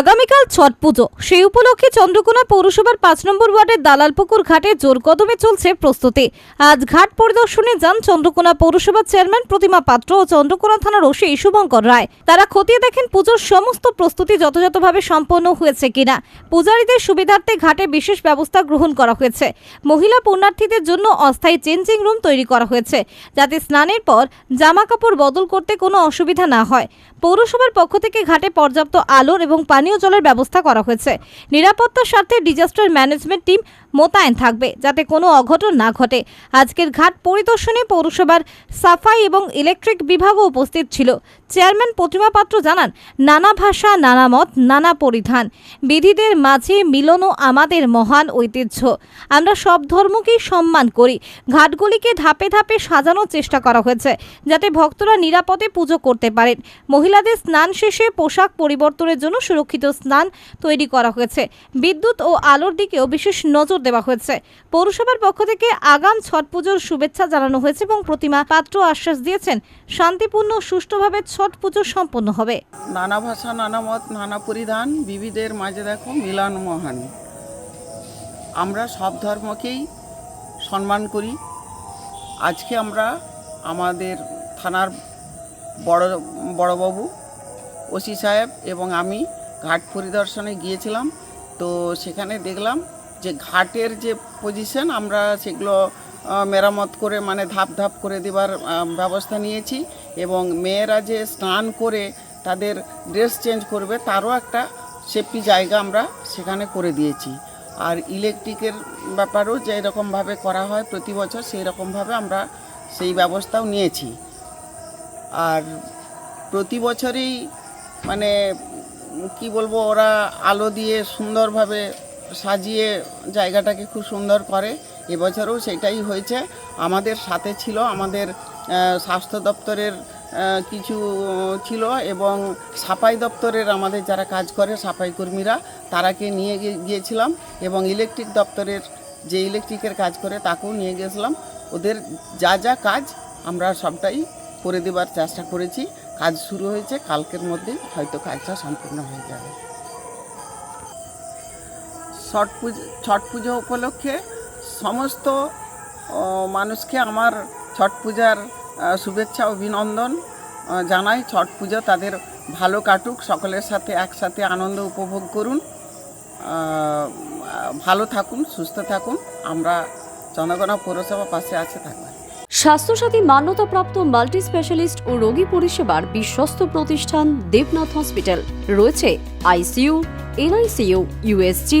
আগামীকাল ছট পুজো। সেই উপলক্ষে চন্দ্রকোনা পৌরসভার পাঁচ নম্বর ওয়ার্ডের দালালপুকুর ঘাটে জোর কদমে চলছে প্রস্তুতি। আজ ঘাট পরিদর্শনে যান চন্দ্রকোনা পৌরসভার চেয়ারম্যান প্রতিমা পাত্র ও চন্দ্রকোনা থানার ওসি শুভঙ্কর রায়। তারা খতিয়ে দেখেন পুজোর সমস্ত প্রস্তুতি যথাযথভাবে সম্পন্ন হয়েছে কিনা। পূজারীদের সুবিধার্থে ঘাটে বিশেষ ব্যবস্থা গ্রহণ করা হয়েছে। মহিলা পুণ্যার্থীদের জন্য অস্থায়ী চেঞ্জিং রুম তৈরি করা হয়েছে। যাতে স্নানের পর জামা কাপড় বদল করতে কোনো অসুবিধা না হয়। পৌরসভার পক্ষ থেকে ঘাটে পর্যাপ্ত আলোর এবং পানীয় জলের ব্যবস্থা করা হয়েছে। নিরাপত্তার স্বার্থে ডিজাস্টার ম্যানেজমেন্ট টিম মোতায়েন থাকবে যাতে কোনো অঘটন না ঘটে। আজকের ঘাট পরিদর্শনে পৌরসভার সাফাই এবং ইলেকট্রিক বিভাগও উপস্থিত ছিল। চেয়ারম্যান প্রতিমা পাত্র জানান, নানা ভাষা, নানা মত, নানা পরিধান। বিধিদের মাঝে মিলনও আমাদের মহান ঐতিহ্য। আমরা সব ধর্মকেই সম্মান করি। ঘাটগুলিকে ধাপে ধাপে সাজানোর চেষ্টা করা হয়েছে, যাতে ভক্তরা নিরাপদে পুজো করতে পারেন। মহিলাদের স্নান শেষে পোশাক পরিবর্তনের জন্য সুরক্ষিত স্নান তৈরি করা হয়েছে। বিদ্যুৎ ও আলোর দিকেও বিশেষ নজর দেওয়া হয়েছে। পৌরসভার পক্ষ থেকে আগাম ছট পুজোর শুভেচ্ছা জানানো হয়েছে এবং প্রতিমা পাত্র আশ্বাস দিয়েছেন, শান্তিপূর্ণ, সুষ্ঠুভাবে ছট পুজো সম্পন্ন হবে। নানা ভাষা, নানা মত, নানা পরিধান বিবিধের মাঝে দেখো মিলন মহান। আমরা সব ধর্মকেই সম্মান করি। আজকে আমরা আমাদের থানার বড়, বড়বাবু ওসি সাহেব এবং আমি ঘাট পরিদর্শনে গিয়েছিলাম। তো সেখানে দেখলাম যে ঘাটের যে পজিশন আমরা সেগুলো মেরামত করে মানে ধাপ ধাপ করে দেবার ব্যবস্থা নিয়েছি এবং মেয়েরা যে স্নান করে তাদের ড্রেস চেঞ্জ করবে, তারও একটা সেফটি জায়গা আমরা সেখানে করে দিয়েছি। আর ইলেকট্রিকের ব্যাপারেও যে রকমভাবে করা হয় প্রতি বছর সেই রকমভাবে আমরা সেই ব্যবস্থাও নিয়েছি। আর প্রতি বছরই মানে কি বলব, ওরা আলো দিয়ে সুন্দরভাবে সাজিয়ে জায়গাটাকে খুব সুন্দর করে। এবছরও সেটাই হয়েছে। আমাদের সাথে ছিল, আমাদের স্বাস্থ্য দপ্তরের কিছু ছিল এবং সাফাই দপ্তরের আমাদের যারা কাজ করে, সাফাই কর্মীরা, তারাকে নিয়ে গিয়ে- গিয়েছিলাম এবং ইলেকট্রিক দপ্তরের যে ইলেকট্রিকের কাজ করে, তাকেও নিয়ে গেছিলাম ওদের যা যা কাজ আমরা সবটাই করে দেবার চেষ্টা করেছি। কাজ শুরু হয়েছে, কালকের মধ্যেই হয়তো কাজটা সম্পূর্ণ হয়ে যাবে। ছট পুজো ছট পুজো উপলক্ষে সমস্ত মানুষকে আমার ছট পূজার শুভেচ্ছা, অভিনন্দন জানাই। ছট পুজো তাদের ভালো কাটুক, সকলের সাথে একসাথে আনন্দ উপভোগ করুন। ভালো থাকুন, সুস্থ থাকুন। আমরা চন্দ্রকোনা পৌরসভা পাশে আছে থাকবেন স্বাস্থ্যসাথী মান্যতাপ্রাপ্ত মাল্টি স্পেশালিস্ট ও রোগী পরিষেবার বিশ্বস্ত প্রতিষ্ঠান দেবনাথ হসপিটাল। রয়েছে ICU, NICU, USG